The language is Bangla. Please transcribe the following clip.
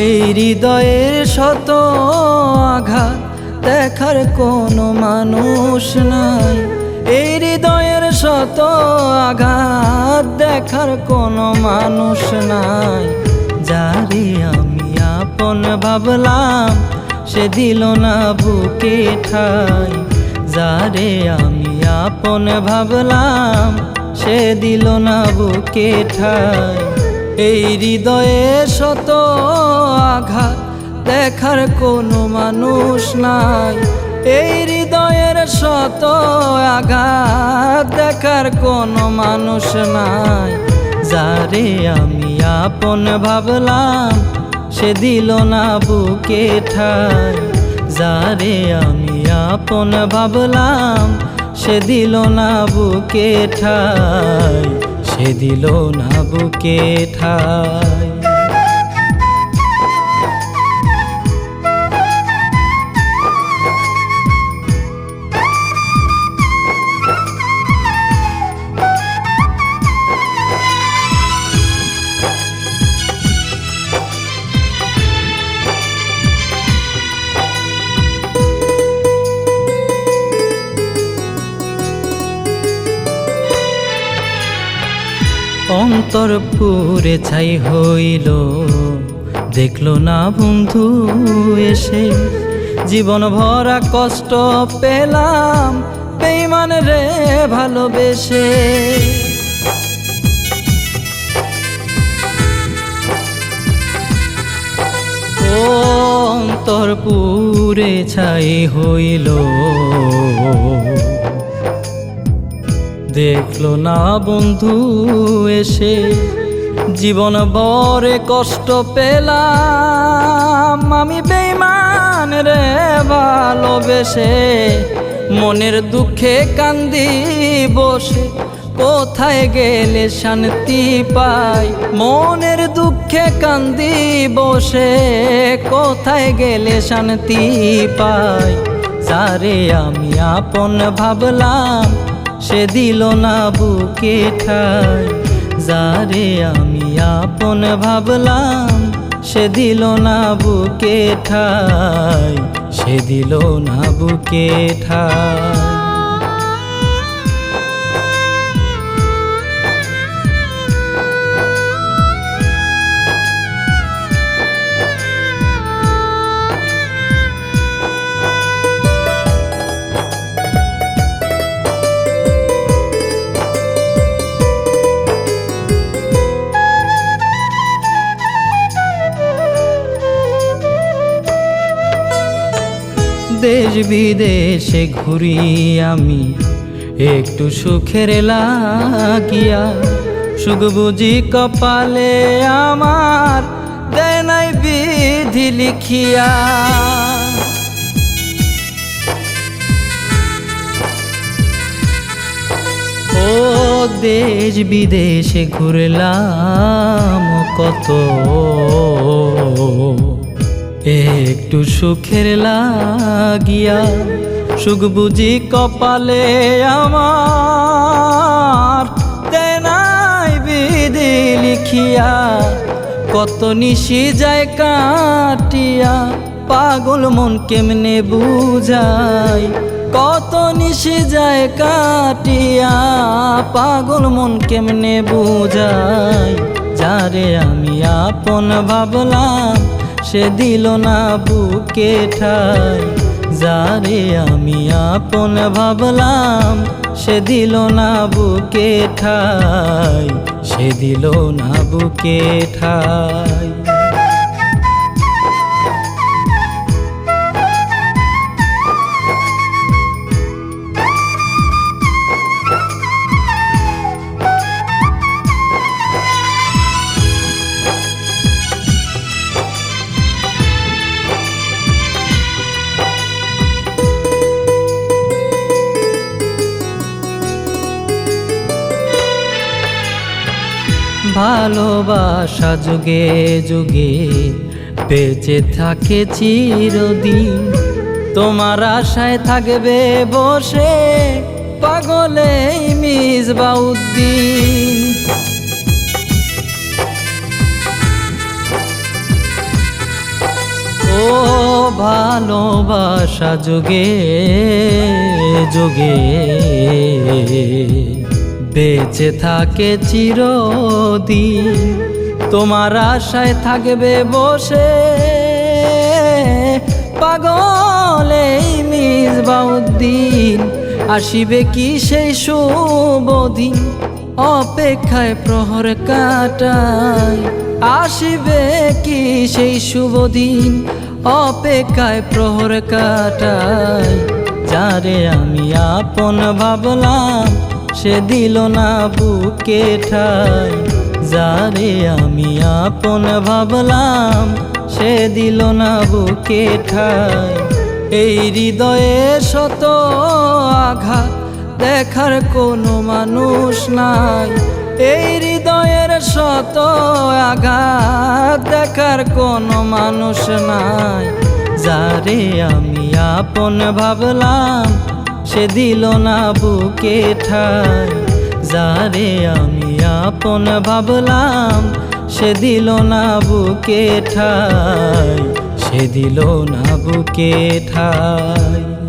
এই হৃদয়ের শত আঘাত দেখার কোনো মানুষ নাই। এই হৃদয়ের শত আঘাত দেখার কোনো মানুষ নাই। যারে আমি আপন ভাবলাম, সে দিল না বুকে ঠাই। যারে আমি আপন ভাবলাম, সে দিল না বুকে ঠাই। এই হৃদয়ে শত আঘাত দেখার কোনো মানুষ নাই। এই হৃদয়ের শত আঘাত দেখার কোনো মানুষ নাই। যারে আমি আপন ভাবলাম, সে দিল না বুকে ঠাই। যারে আমি আপন ভাবলাম, সে দিল না বুকে ঠাই। সে দিল না বুকে ঠাই। অন্তর পুরে ছাই হইল। দেখল না বন্ধু, এসে জীবন ভরা কষ্ট পেলাম, বেইমান রে ভালোবেসে। অন্তর পুরে ছাই হইল। দেখল না বন্ধু এসে, জীবন বরে কষ্ট পেলাম। আমি বেইমান রে ভালোবেসে, মনের দুঃখে কান্দি বসে। কোথায় গেলে শান্তি পাই? মনের দুঃখে কান্দি বসে। কোথায় গেলে শান্তি পাই? যারে আমি আপন ভাবলাম সে দিল না বুকে ঠাই। যারে আমি আপন ভাবলাম, সে দিল না বুকে ঠাই। সে দিল না বুকে ঠাই। দেশ বিদেশে ঘুরি আমি। একটু সুখের লাগিয়া সুখ বুঝি কপালে আমার দেয় নাই বিধি লিখিয়া। ও দেশ বিদেশে ঘুরলাম কত। একটু সুখের লাগিয়া, সুখ বুঝি কপালে আমার। তেনাই বিধি লিখিয়া, কত নিশি যায় কাটিয়া, পাগল মন কেমনে বুঝাই? কত নিশি যায় কাটিয়া, পাগল মন কেমনে বুঝাই? যারে আমি আপন ভাবলাম সে দিল না বুকে ঠাই। যারে আমি আপন ভাবলাম, সে দিল না বুকে ঠাই। সে দিল না বুকে ঠাই। ভালোবাসা যুগে যুগে বেঁচে থাকে চিরদিন। তোমার আশায় থাকবে বসে পাগলে মিস মিসবাউদ্দিন ও ভালোবাসা যুগে যোগে বেঁচে থাকে চিরদিন। তোমার আশায় থাকবে বসে। পাগল মিসবাউদ্দিন আসিবে কি সেই শুভ দিন? অপেক্ষায় প্রহর কাটায়, আসিবে কি সেই শুভ দিন? অপেক্ষায় প্রহর কাটায়, যারে আমি আপন ভাবলাম সে দিল না বুকে ঠাই। যারে আমি আপন ভাবলাম, সে দিল না বুকে ঠাই। এই হৃদয়ে শত আঘাত, দেখার কোনো মানুষ নাই। এই হৃদয়ের শত আঘাত, দেখার কোনো মানুষ নাই। যারে আমি আপন ভাবলাম সে দিল না বুকে ঠাই। যারে আমি আপন ভাবলাম, সে দিল না বুকে ঠাই। সে দিল না বুকে ঠাই।